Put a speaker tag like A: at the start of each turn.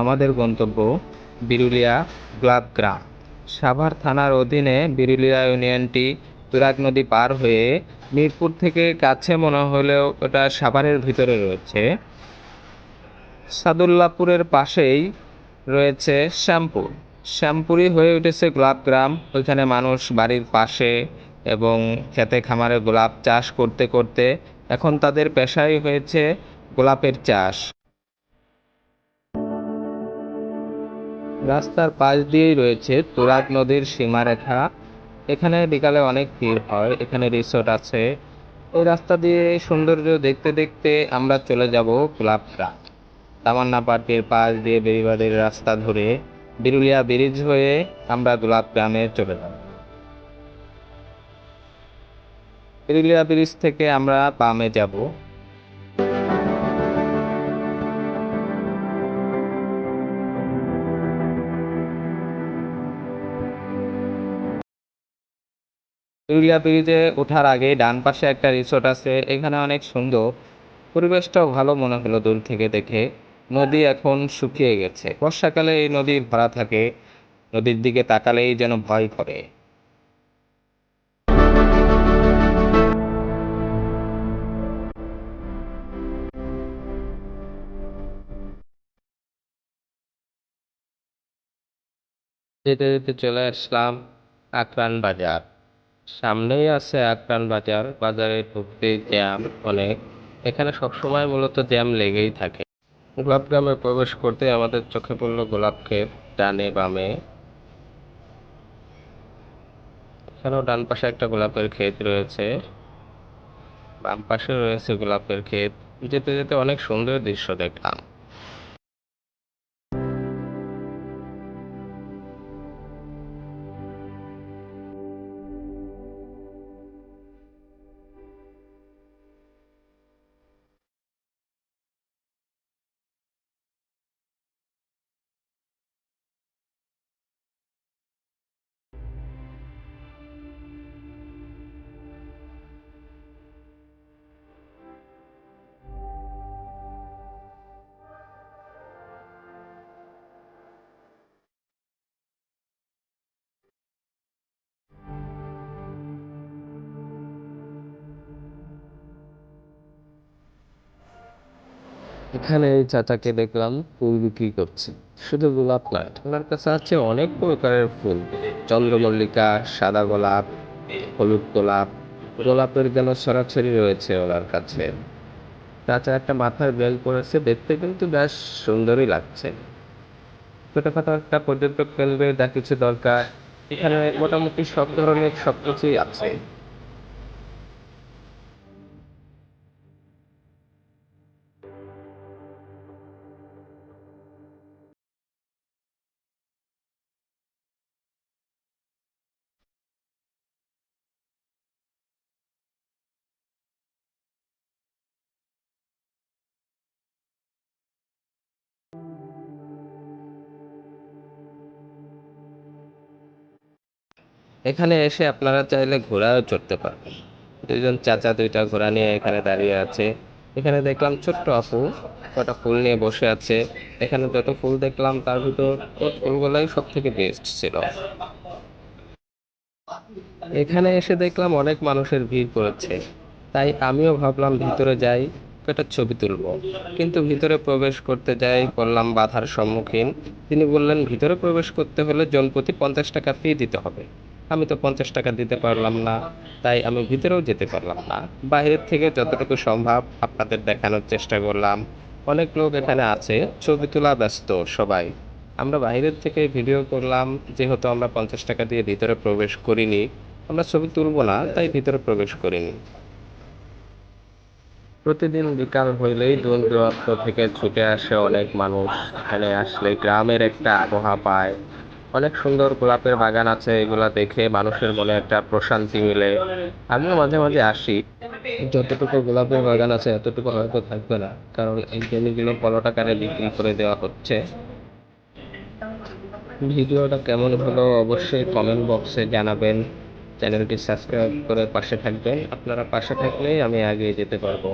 A: আমাদের গন্তব্য বিরুলিয়া গোলাপ গ্রাম। সাভার থানার অধীনে বিরুলিয়া ইউনিয়নটি তুরাগ নদী পার হয়ে মিরপুর থেকে কাছে মনে হলেও ওটা সাভারের ভিতরে রয়েছে। সাদুল্লাপুরের পাশেই রয়েছে শ্যামপুর। শ্যামপুরই হয়ে উঠেছে গোলাপ গ্রাম। ওইখানে মানুষ বাড়ির পাশে এবং খেতে খামারে গোলাপ চাষ করতে করতে এখন তাদের পেশাই হয়েছে গোলাপের চাষ। রাস্তার পাশ দিয়েই রয়েছে তুরাগ নদীর সীমারেখা। এখানে বিকালে অনেক ভিড় হয়, এখানে রিসোর্ট আছে। এই রাস্তা দিয়ে সৌন্দর্য দেখতে দেখতে আমরা চলে যাব গ্রাম তামান্না পার্কের পাশ দিয়ে বেরিবাদের রাস্তা ধরে বিরুলিয়া ব্রিজ হয়ে আমরা গোলাপ গ্রামে চলে যাব। বিরুলিয়া ব্রিজ থেকে আমরা বামে যাব। ব্রিজে ওঠার আগে ডান পাশে একটা রিসোর্ট আছে, এখানে অনেক সুন্দর। পরিবেশটাও ভালো মনে হলো দূর থেকে দেখে। নদী এখন শুকিয়ে গেছে। বর্ষাকালে এই নদী ভরা থাকে, নদীর দিকে তাকালেই যেন ভয় করে। যেতে যেতে চলে আসলাম আকরান বাজার। সামনেই আছে আকরান বাজার। বাজারে ঢুকতেই জ্যাম অনেক। এখানে সবসময় মূলত জ্যাম লেগেই থাকে। গোলাপ গ্রামে প্রবেশ করতে আমাদের চোখে পড়ল গোলাপ ক্ষেত ডানে বামে। এখানেও ডান পাশে একটা গোলাপের ক্ষেত রয়েছে। বাম পাশে রয়েছে গোলাপের ক্ষেত। যেতে যেতে অনেক সুন্দর দৃশ্য দেখলাম। এখানে এই চাচাকে দেখলাম ফুল বিক্রি করছে। শুধু গোলাপ নয় ওনার কাছে আছে অনেক প্রকারের ফুল। চন্দ্রমল্লিকা, সাদা গোলাপ, হলুদ গোলাপ। গোলাপের যেন সরাসরি রয়েছে ওনার কাছে। চাচা একটা মাথায় বেল করেছে দেখতে কিন্তু বেশ সুন্দরই লাগছে। ছোটোখাটো একটা পর্যটক কেন্দ্রে যা কিছু দরকার, এখানে মোটামুটি সব ধরনের সব কিছুই আছে। এখানে এসে আপনারা চাইলে ঘোড়াও চড়তে পারবেন। দুজন চাচা দুইটা ঘোড়া নিয়ে এখানে দাঁড়িয়ে আছে। এখানে দেখলাম ছোট্ট আপু, কটা ফুল নিয়ে বসে আছে। এখানে যত ফুল দেখলাম, তার ভিতর ফুলগুলাই সব থেকে বেস্ট ছিল। এখানে এসে দেখলাম অনেক মানুষের ভিড় পড়েছে। তাই আমিও ভাবলাম ভিতরে যাই একটা ছবি তুলবো। কিন্তু ভিতরে প্রবেশ করতে যাই করলাম বাধার সম্মুখীন। তিনি বললেন, ভিতরে প্রবেশ করতে হলে জনপ্রতি পঞ্চাশ টাকা ফি দিতে হবে। আমি তো পঞ্চাশ টাকা দিতে পারলাম না, তাই আমি ভিতরেও যেতে পারলাম না। বাইরের থেকে যতটুকু সম্ভব আপনাদের দেখানোর চেষ্টা করলাম। অনেক লোক এখানে আছে, ছবি তোলা ব্যস্ত সবাই। আমরা বাইরের থেকে ভিডিও করলাম, যেহেতু আমরা পঞ্চাশ টাকা দিয়ে ভিতরে প্রবেশ করিনি, আমরা ছবি তুলবো না, তাই ভিতরে প্রবেশ করিনি। প্রতিদিন বিকাল হইলেই দূর দূরান্ত থেকে ছুটে আসে অনেক মানুষ। এখানে আসলে গ্রামের একটা আবহাওয়া পায়। অনেক সুন্দর গোলাপের বাগান আছে, এগুলা দেখে মানুষের মনে একটা প্রশান্তি মিলে। আমিও মাঝে মাঝে আসি। যতটুকু গোলাপের বাগান আছে, এতটুকু হয়তো থাকবে না। কারণ এই জমিগুলো পনেরো টাকারে বিক্রি করে দেওয়া হচ্ছে। ভিডিওটা কেমন হলো অবশ্যই কমেন্ট বক্সে জানাবেন। চ্যানেলটি সাবস্ক্রাইব করে পাশে থাকবেন। আপনারা পাশে থাকলেই আমি এগিয়ে যেতে পারব।